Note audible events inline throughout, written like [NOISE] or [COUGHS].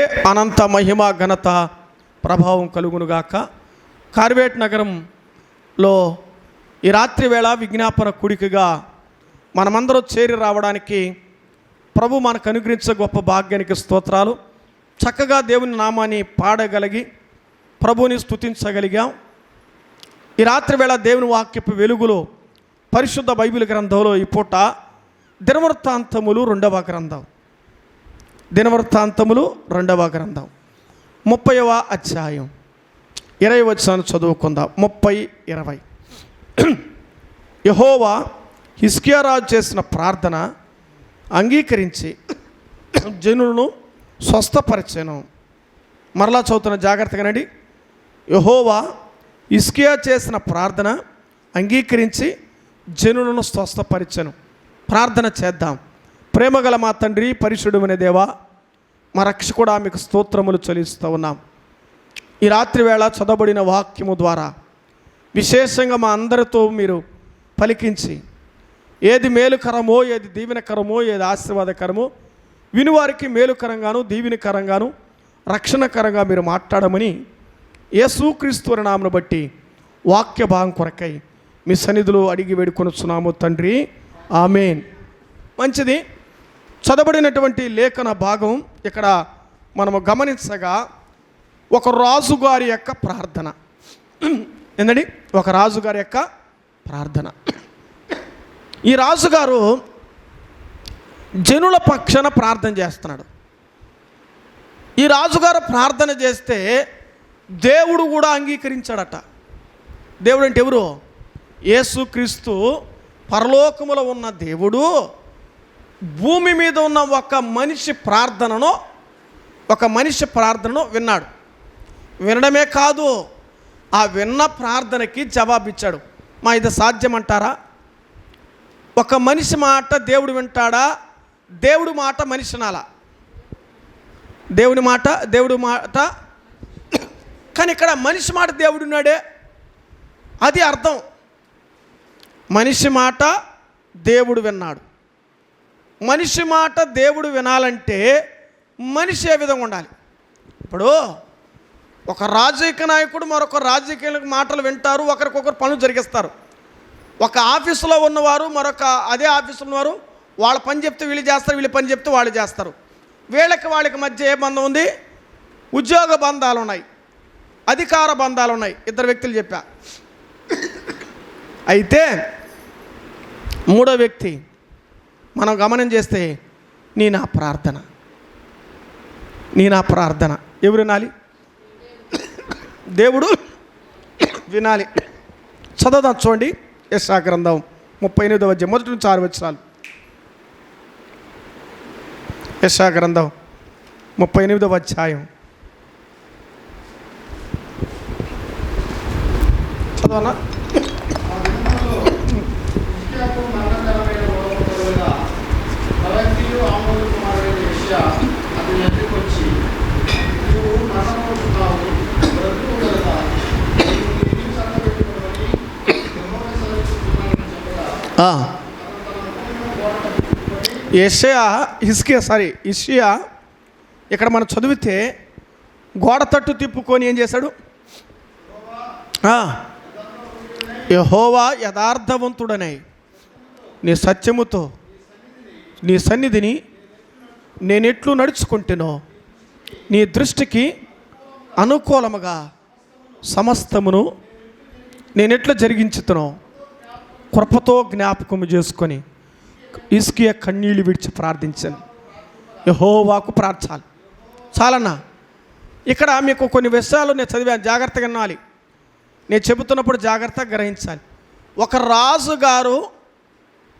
అనంత మహిమ ఘనత ప్రభావం కలుగునుగాక. కార్వేట్ నగరంలో ఈ రాత్రి వేళ విజ్ఞాపన కుడికగా మనమందరం చేరి రావడానికి ప్రభు మనకు అనుగ్రహించే గొప్ప భాగ్యానికి స్తోత్రాలు. చక్కగా దేవుని నామాన్ని పాడగలిగి ప్రభుని స్తుతించగలిగాం. ఈ రాత్రి వేళ దేవుని వాక్యపు వెలుగులో పరిశుద్ధ బైబిల్ గ్రంథంలో ఈ పూట దినవృత్తాంతములు రెండవ గ్రంథం. దినవృత్తాంతములు రెండవ గ్రంథం. ముప్పైవ అధ్యాయం. ఇరవై వచ్చాను చదువుకుందాం. ముప్పై ఇరవై. యహోవా హిస్కియారాజు చేసిన ప్రార్థన అంగీకరించి జనులను స్వస్థపరిచాను. మరలా చదువుతున్న జాగ్రత్తగానండి యహోవా ఇస్కియా చేసిన ప్రార్థన అంగీకరించి జనులను స్వస్థపరిచను. ప్రార్థన చేద్దాం. ప్రేమగల మా తండ్రి పరిశుడుమనే దేవా మా రక్షకుడా మీకు స్తోత్రములు చెల్లిస్తూ ఉన్నాం. ఈ రాత్రి వేళ చదవబడిన వాక్యము ద్వారా విశేషంగా మా అందరితో మీరు పలికించి ఏది మేలుకరమో ఏది దీవెనకరమో ఏది ఆశీర్వాదకరమో వినువారికి మేలుకరంగాను దీవెనకరంగాను రక్షణకరంగా మీరు మాట్లాడమని యేసుక్రీస్తు నామను బట్టి వాక్య భాగం కొరకై మీ సన్నిధిలో అడిగి వేడుకొనుచున్నాము తండ్రి. ఆమెన్. మంచిది. చదవబడినటువంటి లేఖన భాగం ఇక్కడ మనము గమనించగా ఒక రాజుగారి యొక్క ప్రార్థన. ఏంటండి ఒక రాజుగారి యొక్క ప్రార్థన. ఈ రాజుగారు జనుల పక్షాన ప్రార్థన చేస్తున్నాడు. ఈ రాజుగారు ప్రార్థన చేస్తే దేవుడు కూడా అంగీకరించాడట. దేవుడు అంటే ఎవరు? యేసుక్రీస్తు పరలోకములో ఉన్న దేవుడు. భూమి మీద ఉన్న ఒక మనిషి ప్రార్థనను ఒక మనిషి ప్రార్థనను విన్నాడు. వినడమే కాదు ఆ విన్న ప్రార్థనకి జవాబిచ్చాడు. మా ఇది సాధ్యమంటారా? ఒక మనిషి మాట దేవుడు వింటాడా? దేవుడు మాట మనిషి నాలా దేవుని మాట దేవుడి మాట. కానీ ఇక్కడ మనిషి మాట దేవుడు ఉన్నాడే అది అర్థం. మనిషి మాట దేవుడు విన్నాడు. మనిషి మాట దేవుడు వినాలంటే మనిషి ఏ విధంగా ఉండాలి? ఇప్పుడు ఒక రాజకీయ నాయకుడు మరొక రాజకీయ మాటలు వింటారు ఒకరికొకరు పనులు జరిగిస్తారు. ఒక ఆఫీసులో ఉన్నవారు మరొక అదే ఆఫీసులో ఉన్నవారు వాళ్ళ పని చెప్తే వీళ్ళు చేస్తారు వీళ్ళ పని చెప్తే వాళ్ళు చేస్తారు. వీళ్ళకి వాళ్ళకి మధ్య ఏ బంధం ఉంది? ఉద్యోగ బంధాలు ఉన్నాయి అధికార బంధాలు ఉన్నాయి ఇద్దరు వ్యక్తులు చెప్పా. అయితే మూడో వ్యక్తి మనం గమనం చేస్తే నీ నా ప్రార్థన. నీ నా ప్రార్థన. ఎవరు వినాలి? దేవుడు వినాలి. చదవదాం చూడండి. యశా గ్రంథం ముప్పై ఎనిమిదో వచ్చే మొదటి నుంచి ఆరు వచ్చరాలు యశా గ్రంథం ముప్పై ఎనిమిదవ అధ్యాయం. చదవనా యషయా హిస్కియా సారీ ఇషియా ఇక్కడ మనం చదివితే గోడ తట్టు తిప్పుకొని ఏం చేశాడు? యహోవా యథార్థవంతుడనై నీ సత్యముతో నీ సన్నిధిని నేనెట్లు నడుచుకుంటేనో నీ దృష్టికి అనుకూలముగా సమస్తమును నేనెట్లా జరిగించుతునో కృపతో జ్ఞాపకము చేసుకొని ఇసుకియ కన్నీళ్ళు విడిచి ప్రార్థించాను యహోవాకు ప్రార్థాలి చాలన్నా ఇక్కడ మీకు కొన్ని విషయాలు నేను చదివాను జాగ్రత్తగా వినాలి. నేను చెబుతున్నప్పుడు జాగ్రత్తగా గ్రహించాలి. ఒక రాజు గారు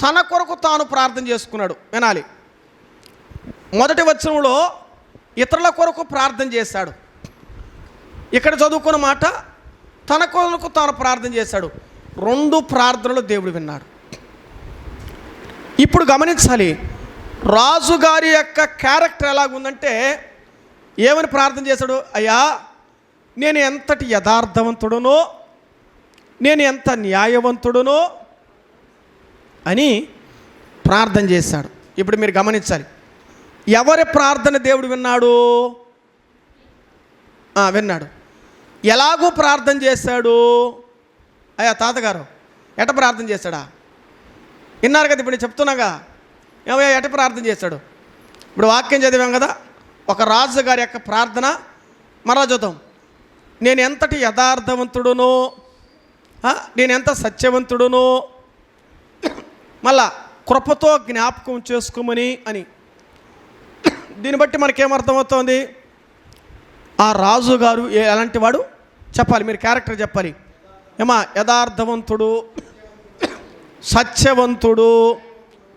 తన కొరకు తాను ప్రార్థన చేసుకున్నాడు వినాలి. మొదటి వచనంలో ఇతరుల కొరకు ప్రార్థన చేశాడు. ఇక్కడ చదువుకున్న మాట తన కొరకు తాను ప్రార్థన చేశాడు. రెండు ప్రార్థనలు దేవుడు విన్నాడు. ఇప్పుడు గమనించాలి రాజుగారి యొక్క క్యారెక్టర్ ఎలాగుందంటే ఏమని ప్రార్థన చేశాడు? అయ్యా నేను ఎంతటి యథార్థవంతుడునో నేను ఎంత న్యాయవంతుడునో అని ప్రార్థన చేశాడు. ఇప్పుడు మీరు గమనించాలి ఎవరి ప్రార్థన దేవుడు విన్నాడు? విన్నాడు. ఎలాగూ ప్రార్థన చేశాడు? అయ్యా తాతగారు ఎట ప్రార్థన చేశాడా? విన్నారు కదా ఇప్పుడు నేను చెప్తున్నాగా. ఏమయ్యా ఎట ప్రార్థన చేశాడు? ఇప్పుడు వాక్యం చదివాం కదా ఒక రాజు గారి యొక్క ప్రార్థన. మరో చూద్దాం నేను ఎంతటి యథార్థవంతుడును నేను ఎంత సత్యవంతుడును మళ్ళా కృపతో జ్ఞాపకం చేసుకోమని అని. దీన్ని బట్టి మనకేమర్థమవుతోంది? ఆ రాజు గారు ఎలాంటి వాడు? చెప్పాలి మీరు క్యారెక్టర్ చెప్పాలి. ఏమా యథార్థవంతుడు సత్యవంతుడు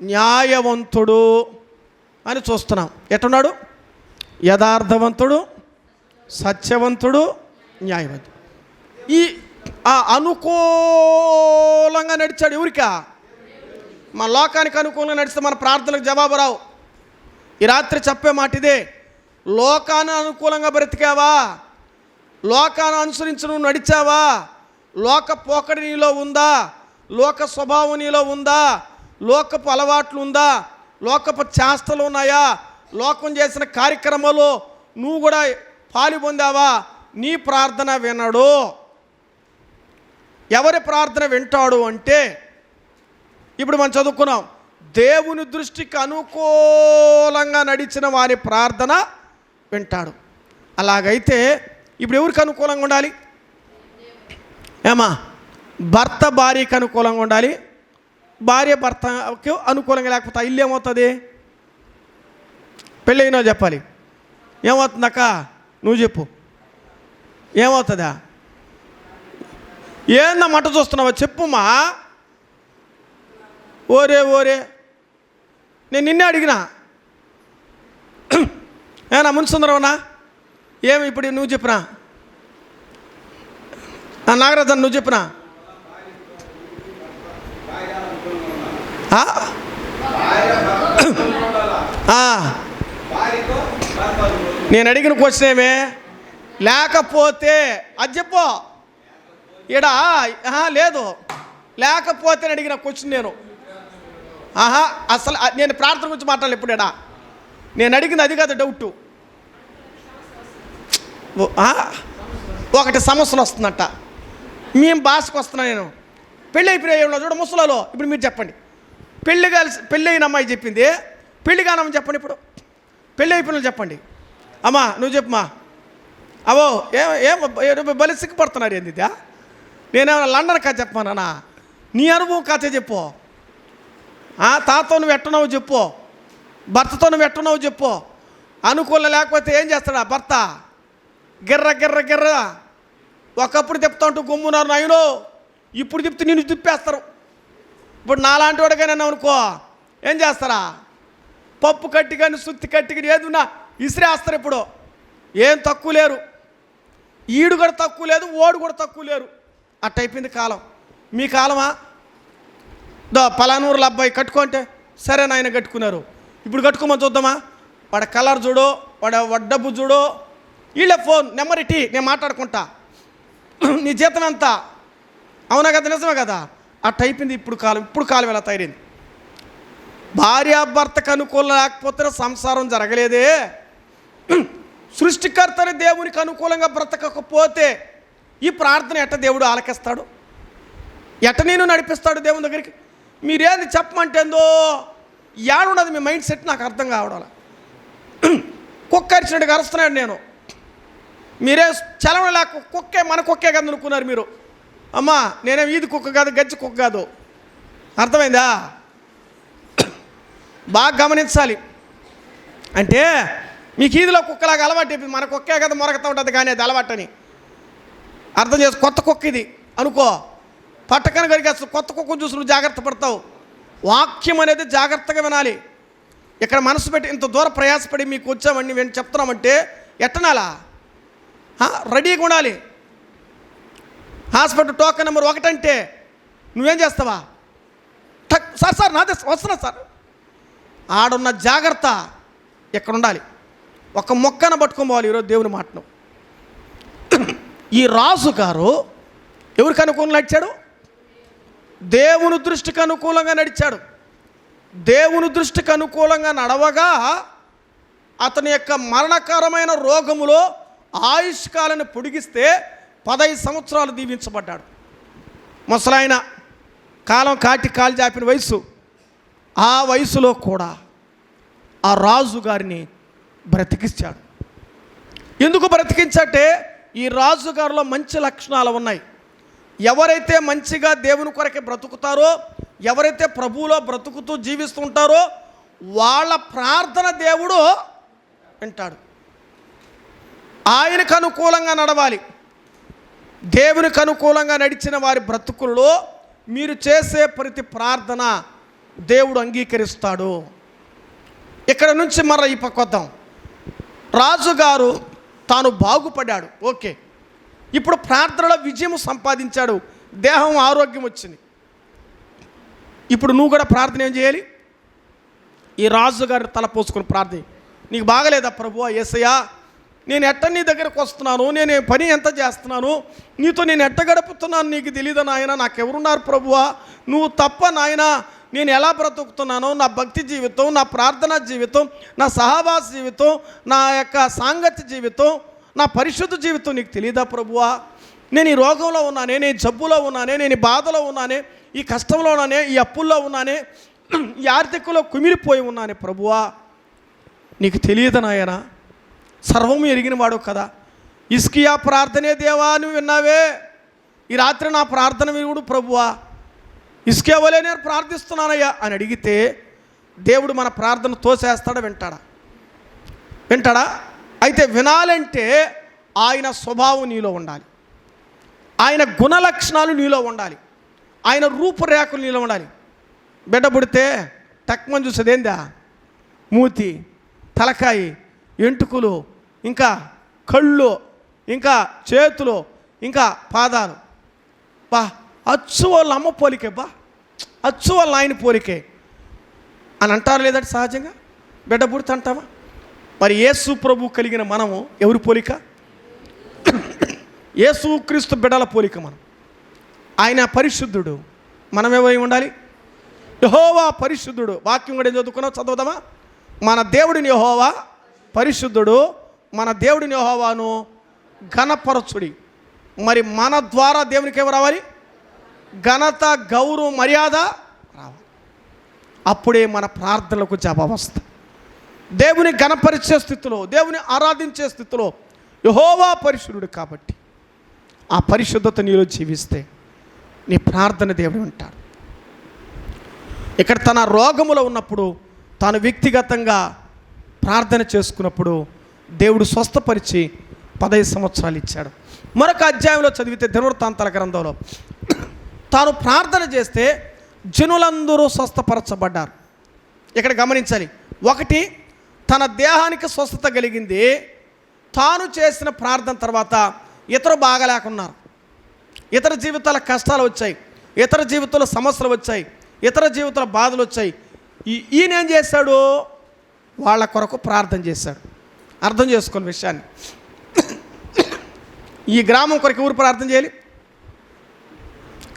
న్యాయవంతుడు అని చూస్తున్నాం. ఎట్టున్నాడు? యథార్థవంతుడు సత్యవంతుడు న్యాయవంతుడు. ఈ ఆ అనుకూలంగా నడిచాడు ఎవరికా? మన లోకానికి అనుకూలంగా నడిస్తే మన ప్రార్థనలకు జవాబు రావు. ఈ రాత్రి చెప్పే మాట ఇదే లోకాన అనుకూలంగా బ్రతికావా? లోకాన్ని అనుసరించి నువ్వు నడిచావా? లోక పోకడి నీలో ఉందా? లోక స్వభావం నీలో ఉందా? లోకపు అలవాట్లు ఉందా? లోకపు చేస్తలు ఉన్నాయా? లోకం చేసిన కార్యక్రమాలు నువ్వు కూడా పాలు పొందావా? నీ ప్రార్థన వినడు. ఎవరి ప్రార్థన వింటాడు అంటే ఇప్పుడు మనం చదువుకున్నాం. దేవుని దృష్టికి అనుకూలంగా నడిచిన వారి ప్రార్థన వింటాడు. అలాగైతే ఇప్పుడు ఎవరికి అనుకూలంగా ఉండాలి? ఏమా? భర్త భార్యకి అనుకూలంగా ఉండాలి. భార్య భర్తకి అనుకూలంగా లేకపోతే ఇల్లు ఏమవుతుంది? పెళ్ళైనా చెప్పాలి. ఏమవుతుందక్క? నువ్వు చెప్పు. ఏమవుతుందా? ఏందా మట చూస్తున్నావా? చెప్పుమా. ఓరే ఓరే. నేను నిన్నే అడిగినా. [CLEARS THROAT] ఏనా మున్సుందరవనా ఏమి ఇప్పుడు నువ్వు చెప్పినా? ఆ, నాగరాజన్ నువ్వు చెప్పినా? ఆ? నేను అడిగిన క్వశ్చన్ ఏమే? లేకపోతే అది చెప్పు. ఇడా లేదు. లేకపోతే అడిగిన క్వశ్చన్ నేను. ఆహా అసలు నేను ప్రార్థన గురించి మాట్లాడాలి ఎప్పుడేడా? నేను అడిగింది అది కాదు డౌట్ ఒకటి సమస్యలు వస్తుందట. మేము భాషకు వస్తున్నా నేను. పెళ్ళి అయిపోయిన చూడ ముసలలో ఇప్పుడు మీరు చెప్పండి. పెళ్ళి కలిసి పెళ్ళి అయిన అమ్మాయి చెప్పింది. పెళ్ళి కానమ్మని చెప్పండి ఇప్పుడు. పెళ్ళి అయిపోయిన చెప్పండి. అమ్మా నువ్వు చెప్పమ్మా. అవో ఏం ఏం బలి సిగ్గుపడుతున్నారు ఏంది ఇదా నేనేమన్నా లండన్ కథ చెప్పమానా నీ అనుభవం కథ చెప్పు. ఆ తాతో నువ్వు చెప్పు. భర్తతో నువ్వు చెప్పు. అనుకూలం లేకపోతే ఏం చేస్తాడా భర్త? గిర్ర గిర్ర గిర్ర. ఒకప్పుడు చెప్తా ఉంటూ గుమ్మున్నారు నాయనో ఇప్పుడు చెప్తే నిన్ను తిప్పేస్తారు. ఇప్పుడు నాలాంటి వాడిగా నేను అనుకో. ఏం చేస్తారా? పప్పు కట్టి కానీ సుత్తి కట్టి కానీ ఏదున్నా ఇసిరేస్తారు ఇప్పుడు. ఏం తక్కువ లేరు. ఈడు కూడా తక్కువ లేదు ఓడు కూడా తక్కువ లేరు. అట్టయిపోయింది కాలం. మీ కాలమా? దో పలానూరుల అబ్బాయి కట్టుకుంటే సరే నాయన కట్టుకున్నారు. ఇప్పుడు కట్టుకోమని చూద్దామా? వాడ కలర్ చూడు వాడ వడ్డబ్బు చూడో చూడు. వీళ్ళ ఫోన్ నెంబర్ ఇటీ నేను మాట్లాడుకుంటా. [CLEARS THROAT] నీ జీతం ఎంత? అవునా కదా నిజమే కదా? అట్ట అయిపోయింది ఇప్పుడు కాలం ఇప్పుడు కాలం ఎలా తయారైంది. భార్యాభర్తకు అనుకూలం లేకపోతే సంసారం జరగలేదే. [CLEARS THROAT] సృష్టికర్తని దేవునికి అనుకూలంగా బ్రతకకపోతే ఈ ప్రార్థన ఎట్ట దేవుడు ఆలకిస్తాడు? ఎట్ట నేను నడిపిస్తాడు దేవుని దగ్గరికి? మీరేంది చెప్పమంటేందో? ఏడున్నది మీ మైండ్ సెట్ నాకు అర్థం కావడం కుక్క అరిచినట్టుగా అరుస్తున్నాడు నేను. మీరే చలవడం లేక కుక్కే మన కుక్కే కదా అనుకున్నారు మీరు. అమ్మా నేనేం వీధి కుక్క కాదు గజ్జి కుక్క కాదు. అర్థమైందా? బాగా గమనించాలి. అంటే మీకు ఈదిలో కుక్కలాగా అలవాటు అయిపోయింది. మన కుక్కే కదా మొరగతా ఉంటుంది కానీ అది అలవాటని. అర్థం చేసి కొత్త కుక్క ఇది. అనుకో. పట్టకన గడికి అసలు కొత్త కుక్కను చూసి నువ్వు జాగ్రత్త పడతావు. వాక్యం అనేది జాగ్రత్తగా వినాలి. ఇక్కడ మనసు పెట్టి ఇంత దూరం ప్రయాసపడి మీకు వచ్చామని నేను చెప్తున్నామంటే ఎట్టనాలా? రెడీగా ఉండాలి. హాస్పిటల్ టోకెన్ నెంబర్ ఒకటంటే నువ్వేం చేస్తావా? టక్ సార్ సార్ నాదే వస్తున్నా సార్. ఆడున్న జాగ్రత్త ఇక్కడ ఉండాలి. ఒక మొక్కన పట్టుకోవాలి ఈరోజు దేవుని మాటను. ఈ రాజు గారు ఎవరికి కనుక్కొని నడిచాడు? దేవుని దృష్టికి అనుకూలంగా నడిచాడు. దేవుని దృష్టికి అనుకూలంగా నడవగా అతని యొక్క మరణకరమైన రోగములో ఆయుష్కాలను పొడిగిస్తే పదహైదు సంవత్సరాలు దీవించబడ్డాడు. ముసలాయన కాలం కాటి కాలు జాపిన వయసు ఆ వయసులో కూడా ఆ రాజు గారిని బ్రతికించాడు. ఎందుకు బ్రతికించటే? ఈ రాజుగారిలో మంచి లక్షణాలు ఉన్నాయి. ఎవరైతే మంచిగా దేవుని కొరకే బ్రతుకుతారో ఎవరైతే ప్రభువులో బ్రతుకుతూ జీవిస్తుంటారో వాళ్ళ ప్రార్థన దేవుడు వింటాడు. ఆయనకు అనుకూలంగా నడవాలి. దేవునికి అనుకూలంగా నడిచిన వారి బ్రతుకుల్లో మీరు చేసే ప్రతి ప్రార్థన దేవుడు అంగీకరిస్తాడు. ఇక్కడ నుంచి మర ఈ పక్కొద్దాం రాజుగారు తాను బాగుపడ్డాడు ఓకే. ఇప్పుడు ప్రార్థనలో విజయం సంపాదించాడు. దేహం ఆరోగ్యం వచ్చింది. ఇప్పుడు నువ్వు కూడా ప్రార్థన ఏం చేయాలి? ఈ రాజుగారిని తల పోసుకొని ప్రార్థన నీకు బాగలేదా ప్రభు ఏసయ్యా? నేను ఎట్ట నీ దగ్గరకు వస్తున్నాను? నేను పని ఎంత చేస్తున్నాను? నీతో నేను ఎట్ట గడుపుతున్నాను? నీకు తెలియదు నాయన? నాకెవరున్నారు ప్రభువా? నువ్వు తప్ప నాయన నేను ఎలా బ్రతుకుతున్నానో? నా భక్తి జీవితం నా ప్రార్థనా జీవితం నా సహవాస జీవితం నా యొక్క సాంగత్య జీవితం నా పరిశుద్ధ జీవితం నీకు తెలియదా ప్రభువా? నేను ఈ రోగంలో ఉన్నానే నేను జబ్బులో ఉన్నానే నేను ఈ బాధలో ఉన్నానే ఈ కష్టంలో ఉన్నానే ఈ అప్పుల్లో ఉన్నానే ఈ ఆర్థికలో కుమిలిపోయి ఉన్నానే ప్రభువా? నీకు తెలియదు నాయనా? సర్వము ఎరిగిన వాడు కదా. ఇస్కియా ప్రార్థనే దేవా నువ్వు విన్నావే? ఈ రాత్రి నా ప్రార్థన వినుడు ప్రభువా. ఇసుకేవలే నేను ప్రార్థిస్తున్నానయ్యా అని అడిగితే దేవుడు మన ప్రార్థన తోసేస్తాడా వింటాడా? వింటాడా? అయితే వినాలంటే ఆయన స్వభావం నీలో ఉండాలి. ఆయన గుణ లక్షణాలు నీలో ఉండాలి. ఆయన రూపురేఖలు నీలో ఉండాలి. బిడ్డ పుడితే టక్మని చూసేదేందా మూతి తలకాయి ఎంటుకులు ఇంకా కళ్ళు ఇంకా చేతులు ఇంకా పాదాలు. బా అచ్చు వాళ్ళ అమ్మ పోలికే బా. అచ్చు వాళ్ళ ఆయన పోలికే. అని అంటారు లేదంటే సహజంగా? బిడ్డ పుడితే అంటావా? మరి యేసు ప్రభు కలిగిన మనము ఎవరి పోలిక? యేసు క్రీస్తు బిడ్డల పోలిక మనం. ఆయన పరిశుద్ధుడు. మనం ఏమై ఉండాలి? యహోవా పరిశుద్ధుడు. వాక్యం కూడా ఏం చదువుకున్నావు? చదువుదామా? మన దేవుడిని యహోవా పరిశుద్ధుడు. మన దేవుడిని యహోవాను ఘనపరచుడి. మరి మన ద్వారా దేవునికి ఏమి రావాలి? ఘనత గౌరవ మర్యాద రావాలి. అప్పుడే మన ప్రార్థనలకు జవాబు వస్తుంది. దేవుని ఘనపరిచే స్థితిలో దేవుని ఆరాధించే స్థితిలో యహోవా పరిశుద్ధుడు కాబట్టి ఆ పరిశుద్ధత నీలో జీవిస్తే నీ ప్రార్థన దేవుడు ఉంటాడు ఇక్కడ తన రోగములో ఉన్నప్పుడు తాను వ్యక్తిగతంగా ప్రార్థన చేసుకున్నప్పుడు దేవుడు స్వస్థపరిచి పదహైదు సంవత్సరాలు ఇచ్చాడు. మరొక అధ్యాయంలో చదివితే దినవృత్తాంతాల గ్రంథంలో తాను ప్రార్థన చేస్తే జనులందరూ స్వస్థపరచబడ్డారు. ఇక్కడ గమనించాలి. ఒకటి తన దేహానికి స్వస్థత కలిగింది. తాను చేసిన ప్రార్థన తర్వాత ఇతరు బాగలేకున్నారు. ఇతర జీవితాల కష్టాలు వచ్చాయి. ఇతర జీవితాల సమస్యలు వచ్చాయి. ఇతర జీవితాల బాధలు వచ్చాయి. ఈ- ఈయన ఏం చేశాడు? వాళ్ళ కొరకు ప్రార్థన చేశాడు. అర్థం చేసుకున్న విషయాన్ని. ఈ గ్రామం కొరకు ఎవరు ప్రార్థన చేయాలి?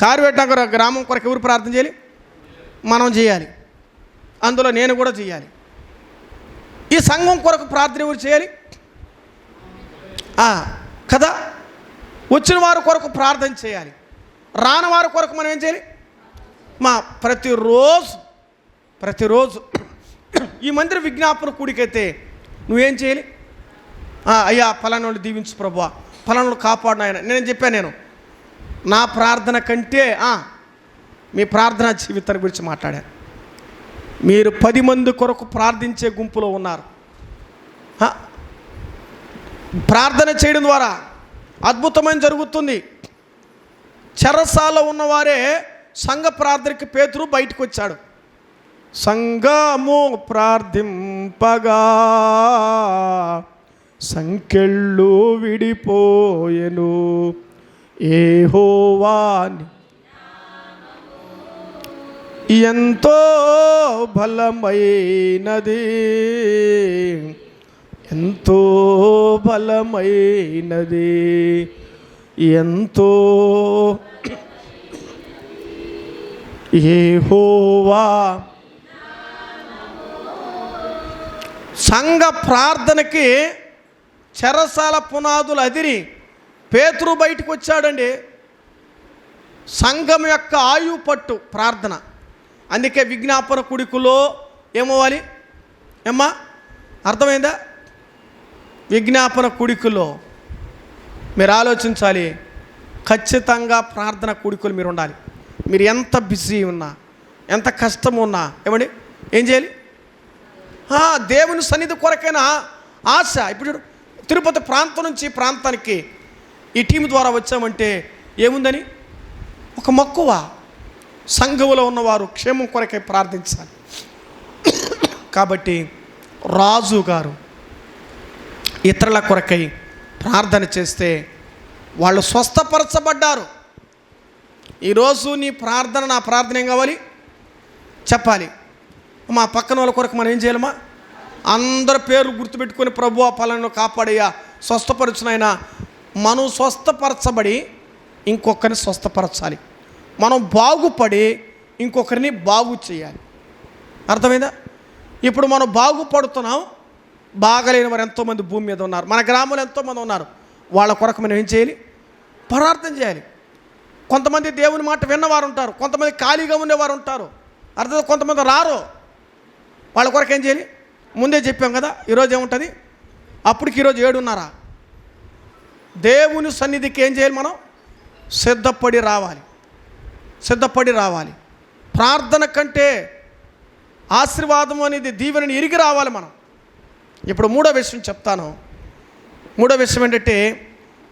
కార్వేటనగర్ గ్రామం కొరకు ఎవరు ప్రార్థన చేయాలి? మనం చేయాలి. అందులో నేను కూడా చేయాలి. ఈ సంఘం కొరకు ప్రార్థన ఎవరు చేయాలి? కదా? వచ్చిన వారి కొరకు ప్రార్థన చేయాలి. రాని వారి కొరకు మనం ఏం చేయాలి? మా ప్రతిరోజు ప్రతిరోజు ఈ మందిర విజ్ఞాపన కూడికైతే నువ్వేం చేయాలి? అయ్యా ఫలానోళ్ళు దీవించు ప్రభా ఫలానోళ్ళు కాపాడు ఆయన. నేను చెప్పాను నేను? నా ప్రార్థన కంటే మీ ప్రార్థనా జీవితాన్ని గురించి మాట్లాడాను. మీరు పది మంది కొరకు ప్రార్థించే గుంపులో ఉన్నారు. ప్రార్థన చేయడం ద్వారా అద్భుతమైన జరుగుతుంది? చెరసాల ఉన్నవారే సంఘ ప్రార్థనకి పేతురు బయటకు వచ్చాడు సంఘము ప్రార్థింపగా సంఖ్యళ్ళు విడిపోయెను. ఏహోవాని ఎంతో బలమైనది. ఎంతో బలమైనది. ఎంతో ఏహోవా. సంఘ ప్రార్థనకి చెరసాల పునాదులు అదిరి. పేతురు బయటకు వచ్చాడండి సంఘం యొక్క ఆయు పట్టు ప్రార్థన. అందుకే విజ్ఞాపన కుడికులో ఏమవ్వాలి? ఏమ్మా? అర్థమైందా? విజ్ఞాపన కుడికులో మీరు ఆలోచించాలి. ఖచ్చితంగా ప్రార్థన కుడుకులు మీరు ఉండాలి. మీరు ఎంత బిజీ ఉన్నా ఎంత కష్టం ఉన్నా ఏమండి? ఏం చేయాలి? దేవుని సన్నిధి కొరకైనా ఆశ. ఇప్పుడు తిరుపతి ప్రాంతం నుంచి ప్రాంతానికి ఈ టీం ద్వారా వచ్చామంటే ఏముందని? ఒక మక్కువ. సంఘములో ఉన్నవారు క్షేమం కొరకై ప్రార్థించాలి. కాబట్టి రాజు గారు ఇతరుల కొరకై ప్రార్థన చేస్తే వాళ్ళు స్వస్థపరచబడ్డారు. ఈరోజు నీ ప్రార్థన నా ప్రార్థన ఏం కావాలి? చెప్పాలి. మా పక్కన వాళ్ళ కొరకు మనం ఏం చేయాలమ్మా? అందరి పేర్లు గుర్తుపెట్టుకొని ప్రభు ఆ పలాను కాపాడయ్యా స్వస్థపరచునైనా. మనం స్వస్థపరచబడి ఇంకొకరిని స్వస్థపరచాలి. మనం బాగుపడి ఇంకొకరిని బాగు చేయాలి. అర్థమైందా? ఇప్పుడు మనం బాగుపడుతున్నాం బాగలేని వారు ఎంతోమంది భూమి మీద ఉన్నారు. మన గ్రామంలో ఎంతోమంది ఉన్నారు. వాళ్ళ కొరకు మనం ఏం చేయాలి? పరార్థం చేయాలి. కొంతమంది దేవుని మాట విన్నవారు ఉంటారు. కొంతమంది ఖాళీగా ఉండేవారు ఉంటారు. అర్థం కొంతమంది రారు. వాళ్ళ కొరకు ఏం చేయాలి? ముందే చెప్పాం కదా ఈరోజు ఏముంటుంది? అప్పటికి ఈరోజు ఏడున్నారా. దేవుని సన్నిధికి ఏం చేయాలి మనం? సిద్ధపడి రావాలి. సిద్ధపడి రావాలి. ప్రార్థన కంటే ఆశీర్వాదం అనేది దీవెనని ఇరిగి రావాలి మనం. ఇప్పుడు మూడో విషయం చెప్తాను. మూడో విషయం ఏంటంటే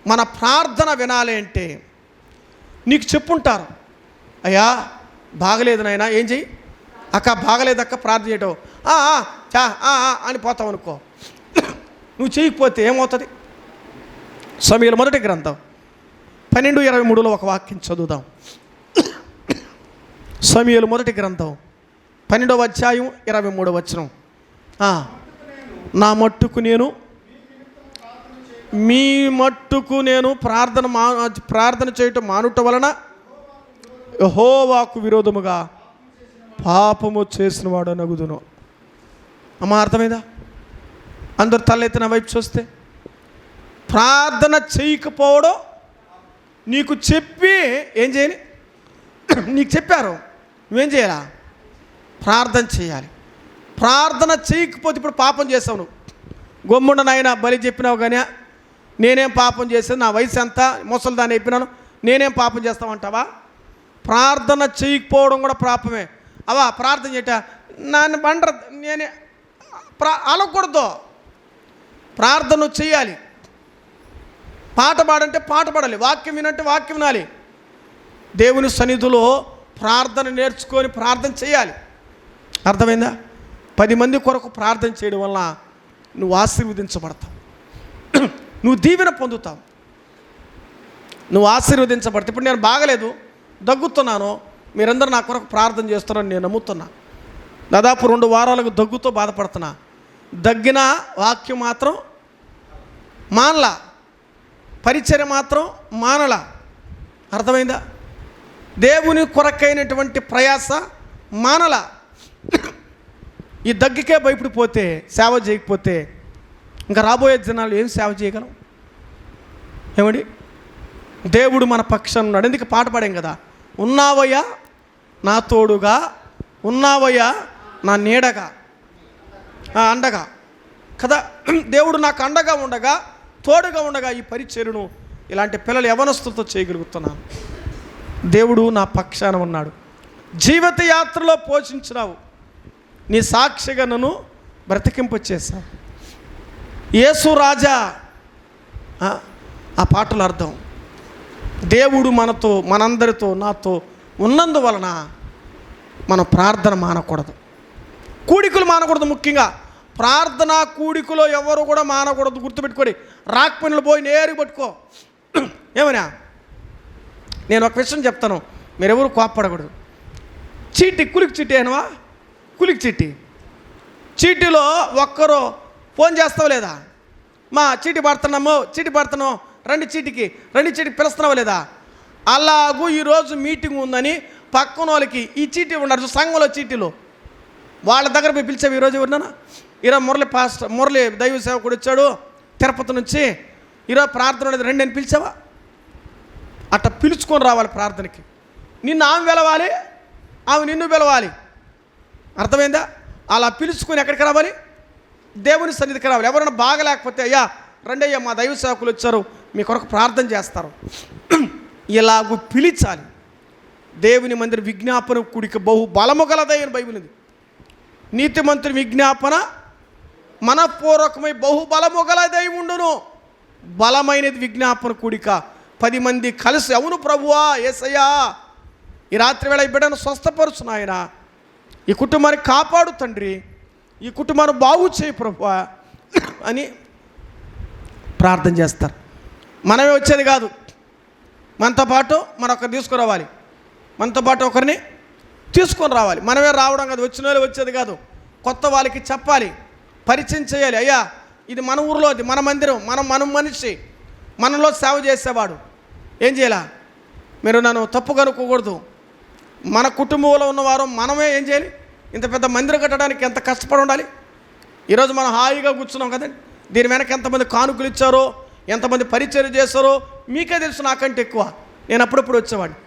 మన ప్రార్థన వినాలి అంటే నీకు చెప్పుంటారు. అయ్యా బాగలేదు నాయన ఏం చెయ్యి? అక్క బాగలేదు అక్క ప్రార్థన చేయటం. "ఆ, ఆ, చా అని పోతావు అనుకో. నువ్వు చేయకపోతే ఏమవుతుంది? సమీల మొదటి గ్రంథం పన్నెండు ఇరవై మూడులో ఒక వాక్యం చదువుదాం. సమయలు మొదటి గ్రంథం పన్నెండవ అధ్యాయం ఇరవై మూడవ వచనం. నా మట్టుకు నేను మీ మట్టుకు నేను ప్రార్థన మా ప్రార్థన చేయటం మానుట వలన యహోవాకు విరోధముగా పాపము చేసిన వాడు నగుదును అమ్మ అర్థమైందా? అందరు తలెత్తిన వైపు చూస్తే ప్రార్థన చేయకపోవడం నీకు చెప్పి ఏం చేయని? నీకు చెప్పారు. నువ్వేం చేయాలా? ప్రార్థన చేయాలి. ప్రార్థన చేయకపోతే ఇప్పుడు పాపం చేసావు నువ్వు. గొమ్ముండ నాయన బలి చెప్పినావు కానీ నేనేం పాపం చేసాను నా వయసు ఎంత? ముసలిదాన్ని చెప్పినాను. నేనేం పాపం చేస్తామంటావా? ప్రార్థన చేయకపోవడం కూడా పాపమే. అవా ప్రార్థన చేయట? నన్ను బండ్ర నేనే ప్రా అలగకూడదు. ప్రార్థన చేయాలి. పాట పాడంటే పాట పాడాలి. వాక్యం వినంటే వాక్యం వినాలి. దేవుని సన్నిధిలో ప్రార్థన నేర్చుకొని ప్రార్థన చేయాలి. అర్థమైందా? పది మంది కొరకు ప్రార్థన చేయడం వల్ల నువ్వు ఆశీర్వదించబడతావు. [CLEARS THROAT] నువ్వు దీవెన పొందుతావు. నువ్వు ఆశీర్వదించబడతావు. ఇప్పుడు నేను బాగలేదు దగ్గుతున్నాను మీరందరూ నా కొరకు ప్రార్థన చేస్తున్నారని నేను నమ్ముతున్నా. దాదాపు రెండు వారాలకు దగ్గుతో బాధపడుతున్నా. దగ్గిన వాక్యం మాత్రం మానలా. పరిచర్య మాత్రం మానల. అర్థమైందా? దేవుని కొరకైనటువంటి ప్రయాస మానల. ఈ దగ్గికే భయపడిపోతే సేవ చేయకపోతే ఇంకా రాబోయే జనాలు ఏం సేవ చేయగలం? ఏమండి? దేవుడు మన పక్షం ఉన్నాడు. ఎందుకు పాట పాడాం కదా? ఉన్నావయ్యా నా తోడుగా ఉన్నావయ్యా నా నీడగా ఆ, అండగా. కదా? దేవుడు నాకు అండగా ఉండగా తోడుగా ఉండగా ఈ పరిచయను ఇలాంటి పిల్లలు యవనస్తులతో చేయగలుగుతున్నాను. దేవుడు నా పక్షాన ఉన్నాడు. జీవిత యాత్రలో పోషించినావు. నీ సాక్షిగా నన్ను బ్రతికింపచేశావు యేసు రాజా ఆ, పాటలు పాటల అర్థం. దేవుడు మనతో మనందరితో నాతో ఉన్నందువలన మన ప్రార్థన మానకూడదు. కూడికలు మానకూడదు ముఖ్యంగా. ప్రార్థన కూడికలో ఎవరు కూడా మానకూడదు గుర్తుపెట్టుకోండి పనులు పోయి నేరు పట్టుకో. [CLEARS THROAT] ఏమన్నా? నేను ఒక విషయం చెప్తాను. మీరెవరు కోప్పడకూడదు. చీటీ కులికి చీటీ అనవా? కులికి చీటీ. చీటీలో ఒక్కరు ఫోన్ చేస్తావు లేదా? మా చీటీ పడుతున్నాము చీటీ పడుతున్నాం రండి చీటికి రండి చీటికి పిలుస్తున్నావు లేదా? అలాగూ ఈరోజు మీటింగ్ ఉందని పక్కన వాళ్ళకి ఈ చీటీ ఉన్నారు సంఘంలో చీటీలు. వాళ్ళ దగ్గర పోయి పిలిచావు ఈరోజు ఎవరినా ఈరోజు మురళి పాస్టర్ మురళి దైవ సేవకుడు వచ్చాడు తిరుపతి నుంచి. ఈరోజు ప్రార్థన ఉండేది రెండు నేను పిలిచావా? అట్ట పిలుచుకొని రావాలి ప్రార్థనకి. నిన్ను ఆమె పిలవాలి ఆమె నిన్ను పిలవాలి. అర్థమైందా? అలా పిలుచుకొని ఎక్కడికి రావాలి? దేవుని సన్నిధికి రావాలి. ఎవరైనా బాగలేకపోతే అయ్యా రండి అయ్యా మా దైవ సేవకులు వచ్చారు మీ కొరకు ప్రార్థన చేస్తారు. [CLEARS THROAT] ఇలాగూ పిలిచాలి. దేవుని మందిర విజ్ఞాపన కుడికి బహు బలము గలదైన బైబిల్ ఉంది. నీతిమంతుని విజ్ఞాపన మనపూర్వకమై బహు బలము గలదై ఉండును. బలమైనది విజ్ఞాపన కూడిక పది మంది కలిసి అవును ప్రభువా ఏసయ్యా ఈ రాత్రి వేళ ఈ బిడ్డను స్వస్థపరుచు నాయన. ఈ కుటుంబాన్ని కాపాడు తండ్రి. ఈ కుటుంబాన్ని బాగు చేయి ప్రభువా అని ప్రార్థన చేస్తారు. మనమే వచ్చేది కాదు. మనతో పాటు మరొకరు తీసుకురావాలి. మనతో పాటు ఒకరిని తీసుకొని రావాలి. మనమే రావడం కాదు వచ్చిన వాళ్ళు వచ్చేది కాదు. కొత్త వాళ్ళకి చెప్పాలి. పరిచయం చేయాలి. అయ్యా ఇది మన ఊరిలోది మన మందిరం మనం మనం మనిషి. మనలో సేవ చేసేవాడు. ఏం చేయాలా? మీరు నన్ను తప్పు అనుకోకూడదు. మన కుటుంబంలో ఉన్నవారు మనమే ఏం చేయాలి? ఇంత పెద్ద మందిరం కట్టడానికి ఎంత కష్టపడి ఉండాలి? ఈరోజు మనం హాయిగా కూర్చున్నాం కదండి. దీని వెనక ఎంతమంది కానుకలు ఇచ్చారో ఎంతమంది పరిచయం చేశారో మీకే తెలుసు నాకంటే ఎక్కువ. నేను అప్పుడప్పుడు వచ్చేవాడిని.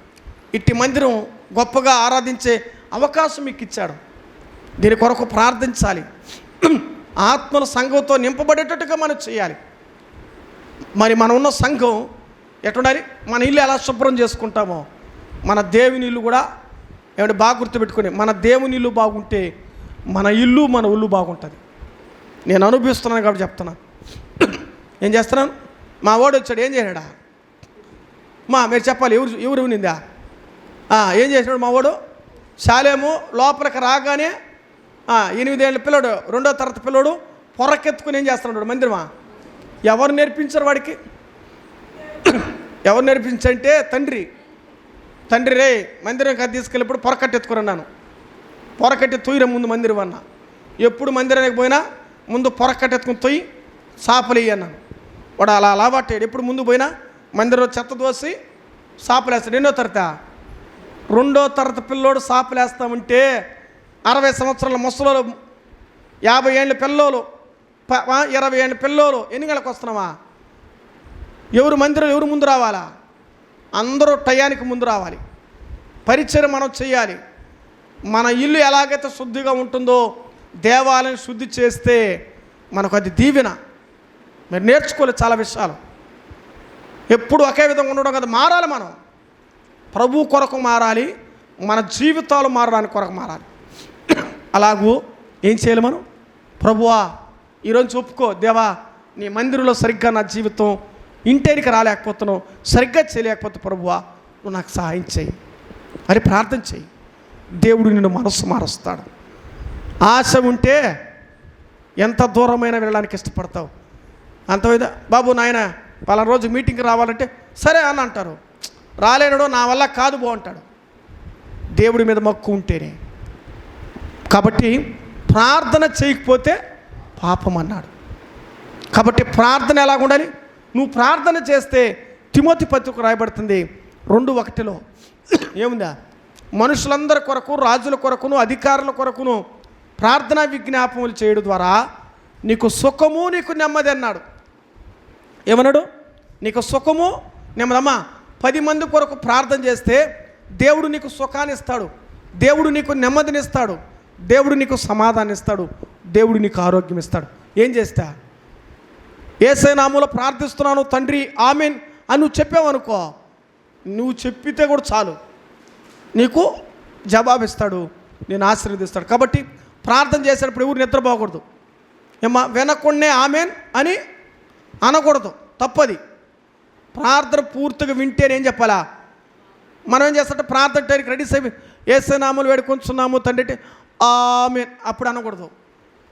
ఇట్టి మందిరం గొప్పగా ఆరాధించే అవకాశం మీకు ఇచ్చాడు. దీని కొరకు ప్రార్థించాలి. ఆత్మల సంఘంతో నింపబడేటట్టుగా మనం చేయాలి. మరి మనం ఉన్న సంఘం ఎటుండాలి మన ఇల్లు ఎలా శుభ్రం చేసుకుంటామో మన దేవుని ఇల్లు కూడా ఏమంటే బాగా గుర్తుపెట్టుకుని మన దేవుని ఇల్లు బాగుంటే మన ఇల్లు మన ఒళ్ళు బాగుంటుంది. నేను అనుభవిస్తున్నాను కాబట్టి చెప్తున్నాను. ఏం చేస్తున్నాను? మా వాడు వచ్చాడు ఏం చేయడా మా మీరు చెప్పాలి ఎవరు ఎవరు ఉన్నిందా ఏం చేసినాడు మా వాడు? శాలేము లోపలికి రాగానే ఎనిమిదేళ్ళ పిల్లడు రెండో తరగతి పిల్లడు పొరకెత్తుకుని ఏం చేస్తున్నాడు మందిరమా? ఎవరు నేర్పించారు వాడికి? ఎవరు నేర్పించంటే తండ్రి. తండ్రి రే మందిరం కాదు తీసుకెళ్ళినప్పుడు పొరకట్టెత్తుకున్నాను పొరకట్టి తొయ్యిర ముందు మందిరం అన్న. ఎప్పుడు మందిరానికి పోయినా ముందు పొరకట్టెత్తుకుని తొయ్యి సాపలేయి అన్నాను. వాడు అలా అలవాటాడు ఎప్పుడు ముందు పోయినా మందిరం చెత్త దోసి సాపలేస్తాడు ఎన్నో తరత. రెండో తరత పిల్లోడు సాపలేస్తామంటే అరవై సంవత్సరాల ముసలోలు యాభై ఏళ్ళ పిల్లోలు ఇరవై ఏళ్ళ పిల్లోలు ఎన్ని గంటలకు వస్తున్నావా? ఎవరు మందిరం ఎవరు ముందు రావాలా? అందరూ టయానికి ముందు రావాలి. పరిచయం మనం చేయాలి. మన ఇల్లు ఎలాగైతే శుద్ధిగా ఉంటుందో దేవాలయం శుద్ధి చేస్తే మనకు అది దీవెన. మీరు నేర్చుకోలేదు చాలా విషయాలు. ఎప్పుడు ఒకే విధంగా ఉండడం కదా మారాలి మనం. ప్రభు కొరకు మారాలి మన జీవితాలు మారడానికి కొరకు మారాలి. అలాగూ ఏం చేయాలి మనం? ప్రభువా ఈరోజు ఒప్పుకో దేవా నీ మందిరంలో సరిగ్గా నా జీవితం ఇంటేనికి రాలేకపోతున్నావు సరిగ్గా చేయలేకపోతే ప్రభువా నువ్వు నాకు సహాయం చేయి. అని ప్రార్థన చేయి. దేవుడు నిన్ను మనస్సు మారుస్తాడు. ఆశ ఉంటే ఎంత దూరమైనా వెళ్ళడానికి ఇష్టపడతావు. అంతమైందా బాబు నాయన పలానా రోజు మీటింగ్కి రావాలంటే సరే అని అంటారు. రాలేనడో నా వల్ల కాదు బాగుంటాడు దేవుడి మీద మక్కు ఉంటేనే. కాబట్టి ప్రార్థన చేయకపోతే పాపం అన్నాడు. కాబట్టి ప్రార్థన ఎలాగ ఉండాలి నువ్వు ప్రార్థన చేస్తే తిమోతి పత్రిక రాయబడుతుంది రెండు ఒకటిలో. ఏముందా? మనుషులందరి కొరకు రాజుల కొరకును అధికారుల కొరకును ప్రార్థనా విజ్ఞాపములు చేయడం ద్వారా నీకు సుఖము నీకు నెమ్మది అన్నాడు. ఏమన్నాడు? నీకు సుఖము నెమ్మదమ్మా పది మంది కొరకు ప్రార్థన చేస్తే దేవుడు నీకు సుఖాన్ని ఇస్తాడు. దేవుడు నీకు నెమ్మదినిస్తాడు దేవుడు నీకు సమాధానం ఇస్తాడు. దేవుడు నీకు ఆరోగ్యం ఇస్తాడు. ఏం చేస్తా? ఏసై ప్రార్థిస్తున్నాను తండ్రి ఆమెన్ అని నువ్వు చెప్పావనుకో నువ్వు చెప్పితే కూడా చాలు. నీకు జవాబిస్తాడు నేను ఆశీర్వదిస్తాడు. కాబట్టి ప్రార్థన చేసేటప్పుడు ఎవరు నిద్రపోకూడదు. ఏమ్మా వెనకుండే ఆమెన్ అని అనకూడదు తప్పది. ప్రార్థన పూర్తిగా వింటేనే ఏం చెప్పాలా? మనం ఏం చేస్తాం? ప్రార్థన టైంకి రెడీ అయిపోయి ఏసే నామలు వేడుకొంచున్నాము తండ్రి అంటే ఆమె అప్పుడు అనకూడదు.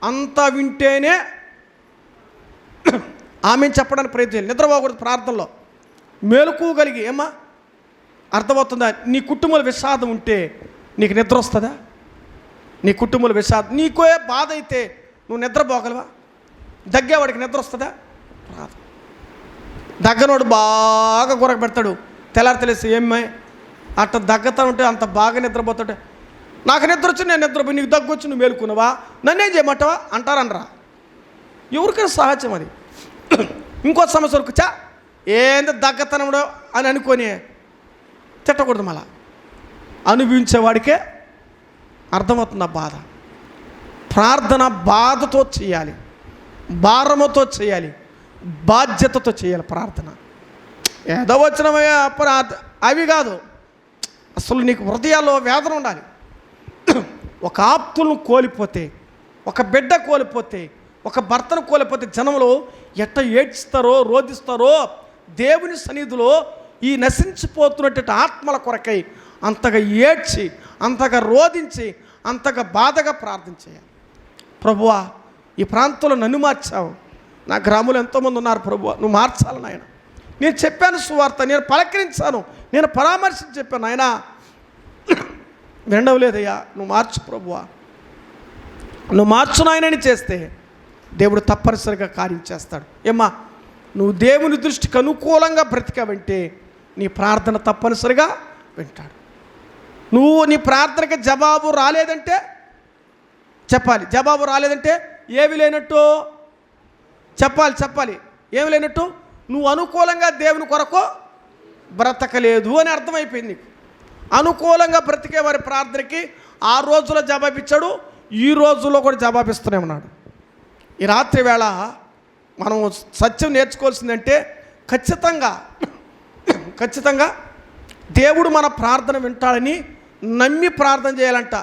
అంతా వింటేనే ఆమె చెప్పడానికి ప్రయత్నం నిద్రపోకూడదు ప్రార్థనలో. మేలుకోగలిగి ఏమ్మా? అర్థమవుతుందా? నీ కుటుంబంలో విషాదం ఉంటే నీకు నిద్ర వస్తుందా? నీ కుటుంబంలో విషాదం నీకే బాధ అయితే నువ్వు నిద్రపోగలవా? దగ్గేవాడికి నిద్ర వస్తుందా? రాదు. దగ్గనోడు బాగా కూరకు పెడతాడు తెల్లారి తెలిసి ఏమ్మాయి అట్ట దగ్గతా ఉంటే అంత బాగా నిద్రపోతుంటే నాకు నిద్ర వచ్చి నేను నిద్రపోయి నీకు దగ్గు వచ్చి నువ్వు మేలుకున్నావా? నన్నేం చేయమంటావా? అంటారనరా. ఎవరికైనా సహజం అది. [COUGHS] ఇంకో సమస్య వరకు చా. ఏంది దగ్గతనముడో అని అనుకొని తిట్టకూడదు మళ్ళా. అనుభవించేవాడికే అర్థమవుతుంది ఆ బాధ? ప్రార్థన బాధతో చేయాలి. భారముతో చేయాలి. బాధ్యతతో చేయాలి ప్రార్థన. ఏదో వచ్చినమయ్యా ప్రార్థ అవి కాదు. అసలు నీకు హృదయాల్లో వేదన ఉండాలి. [COUGHS] ఒక ఆప్తులను కోల్పోతే ఒక బిడ్డ కోల్పోతే ఒక భర్తను కోల్పోతే జనంలో ఎట్ట ఏడ్స్తారో రోధిస్తారో దేవుని సన్నిధిలో ఈ నశించిపోతున్నటువంటి ఆత్మల కొరకై అంతగా ఏడ్చి అంతగా రోధించి అంతగా బాధగా ప్రార్థన చేయాలి ప్రభువా ఈ ప్రాంతంలో నన్ను మార్చావు. నా గ్రామంలో ఎంతోమంది ఉన్నారు ప్రభు నువ్వు మార్చాలి నాయన. నేను చెప్పాను సువార్త నేను పలకరించాను. నేను పరామర్శించి చెప్పాను నాయన వినడవలేదయ్యా నువ్వు మార్చు ప్రభువా. నువ్వు మార్చు నాయనని చేస్తే దేవుడు తప్పనిసరిగా కార్యం చేస్తాడు. ఏమ్మా నువ్వు దేవుని దృష్టికి అనుకూలంగా బ్రతికావంటే నీ ప్రార్థన తప్పనిసరిగా వింటాడు. నువ్వు నీ ప్రార్థనకి జవాబు రాలేదంటే చెప్పాలి. జవాబు రాలేదంటే ఏమి లేనట్టు చెప్పాలి చెప్పాలి. ఏమి లేనట్టు నువ్వు అనుకూలంగా దేవుని కొరకు బ్రతకలేదు అని అర్థమైపోయింది నీకు. అనుకూలంగా బ్రతికే వారి ప్రార్థనకి ఆ రోజులో జవాబిచ్చాడు ఈ రోజుల్లో కూడా జవాబిస్తూనే ఉన్నాడు. ఈ రాత్రి వేళ మనం సత్యం నేర్చుకోవాల్సిందంటే ఖచ్చితంగా ఖచ్చితంగా దేవుడు మన ప్రార్థన వింటాడని నమ్మి ప్రార్థన చేయాలంట.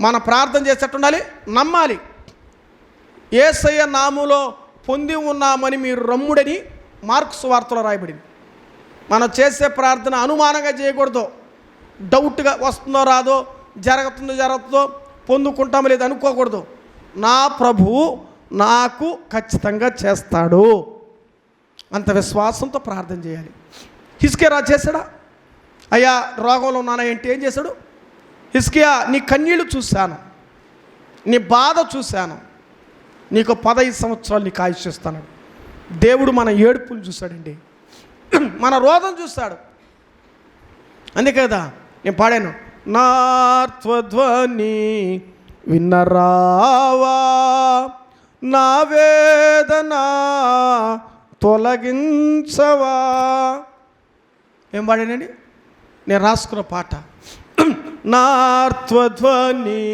మన ప్రార్థన చేసేట్టు ఉండాలి నమ్మాలి. ఏసయ్య నాములో పొంది ఉన్నామని మీరు రమ్ముడని మార్క్స్ వార్తలో రాయబడింది. మనం చేసే ప్రార్థన అనుమానంగా చేయకూడదు. డౌట్గా వస్తుందో రాదో జరుగుతుందో జరుగుతుందో పొందుకుంటామో లేదో అనుకోకూడదు. నా ప్రభువు నాకు ఖచ్చితంగా చేస్తాడు. అంత విశ్వాసంతో ప్రార్థన చేయాలి. హిస్కేరా చేశాడా? అయ్యా రోగంలో ఉన్నానా ఏంటి? ఏం చేశాడు? హిస్కియా నీ కన్నీళ్ళు చూశాను. నీ బాధ చూశాను. నీకు పదహైదు సంవత్సరాలు నీకు ఆయుష్యస్తాను దేవుడు మన ఏడుపులు చూశాడండి. [CLEARS THROAT] మన రోదం చూస్తాడు అందుకే కదా నేను పాడాను. నార్త్వధ్వని విన్నరావా నా వేదన తొలగించవా? ఏం పాడానండి నేను రాసుకున్న పాట. [CLEARS THROAT] నార్త్వధ్వని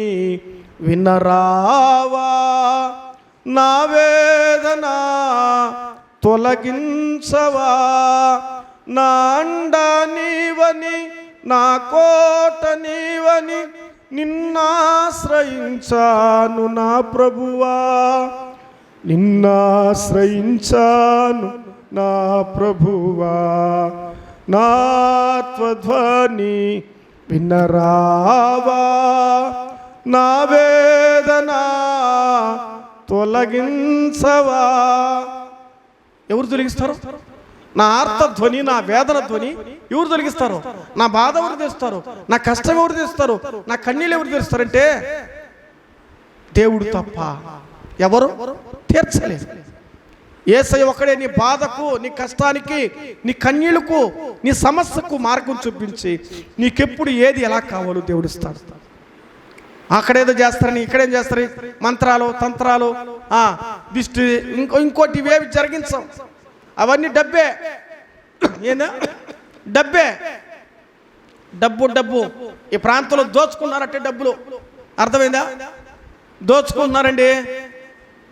వినరావా నా వేదన తొలగించవా? నా అండ నీవని నా కోట నీవని నిన్నాశ్రయించాను నా ప్రభువా. నిన్నాశ్రయించాను నా ప్రభువా. నాత్వధ్వని వినరావా. నా వేదన తొలగించవా. ఎవరు తొలగిస్తారు? నా ఆర్త ధ్వని నా వేదన ధ్వని ఎవరు తొలగిస్తారు? నా బాధ ఎవరు తెస్తారు నా కష్టం ఎవరు తెస్తారు నా కన్నీళ్ళు ఎవరు తెస్తారంటే దేవుడు తప్ప ఎవరు తీర్చలేదు. ఏసై ఒకడే నీ బాధకు నీ కష్టానికి నీ కన్నీళ్ళకు నీ సమస్యకు మార్గం చూపించి నీకెప్పుడు ఏది ఎలా కావాలో దేవుడు ఇస్తాడు. అక్కడేదో చేస్తారని ఇక్కడేం చేస్తారు? మంత్రాలు తంత్రాలు దిష్టి ఇంకో ఇంకోటి ఇవేవి జరిగించాం అవన్నీ డబ్బే. ఏందా? డబ్బే. డబ్బు డబ్బు. ఈ ప్రాంతంలో దోచుకున్నారంటే డబ్బులు. అర్థమైందా? దోచుకుంటున్నారండి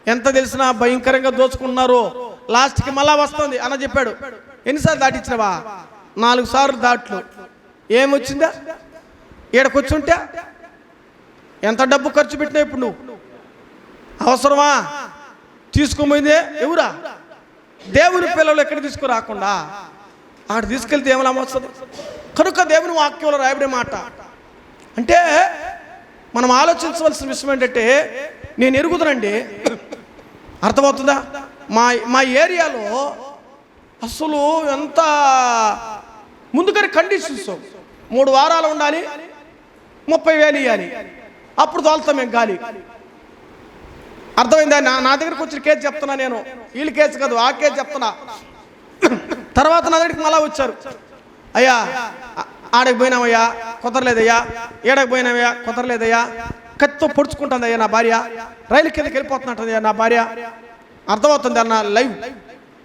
ఎంత తెలిసినా భయంకరంగా దోచుకున్నారు. లాస్ట్కి మళ్ళా వస్తుంది అన్న చెప్పాడు. ఎన్నిసార్లు దాటించినవా నాలుగు సార్లు దాట్లు. ఏమొచ్చిందా? ఈడ కూర్చుంటే? ఎంత డబ్బు ఖర్చు పెట్టినా ఇప్పుడు నువ్వు? అవసరమా? తీసుకుపోయిందే ఎవరా? దేవుని పిల్లలు ఎక్కడ తీసుకురాకుండా? అక్కడ తీసుకెళ్తే ఏమైనా వస్తుంది. కనుక దేవుని వాక్యంలో రాయబడే మాట అంటే మనం ఆలోచించవలసిన విషయం ఏంటంటే నేను ఎరుగుదనండి. అర్థమవుతుందా? మా మా ఏరియాలో అసలు ఎంత ముందుగానే కండిషన్స్ మూడు వారాలు ఉండాలి ముప్పై వేలు ఇవ్వాలి అప్పుడు తోలుతాం మేము గాలి. అర్థమైందా? నా నా దగ్గరకు వచ్చిన కేసు చెప్తున్నా నేను. వీళ్ళు కేసు కాదు ఆ కేసు చెప్తున్నా. తర్వాత నా దగ్గరికి మళ్ళా వచ్చారు. అయ్యా ఆడకి పోయినామయ్యా కుదరలేదయ్యా ఏడకి పోయినామయ్యా కుదరలేదయ్యా కత్తితో పొడుచుకుంటుంది అయ్యా నా భార్య రైలు కిందకి వెళ్ళిపోతున్నట్టు నా భార్య. అర్థమవుతుంది అన్న లైవ్.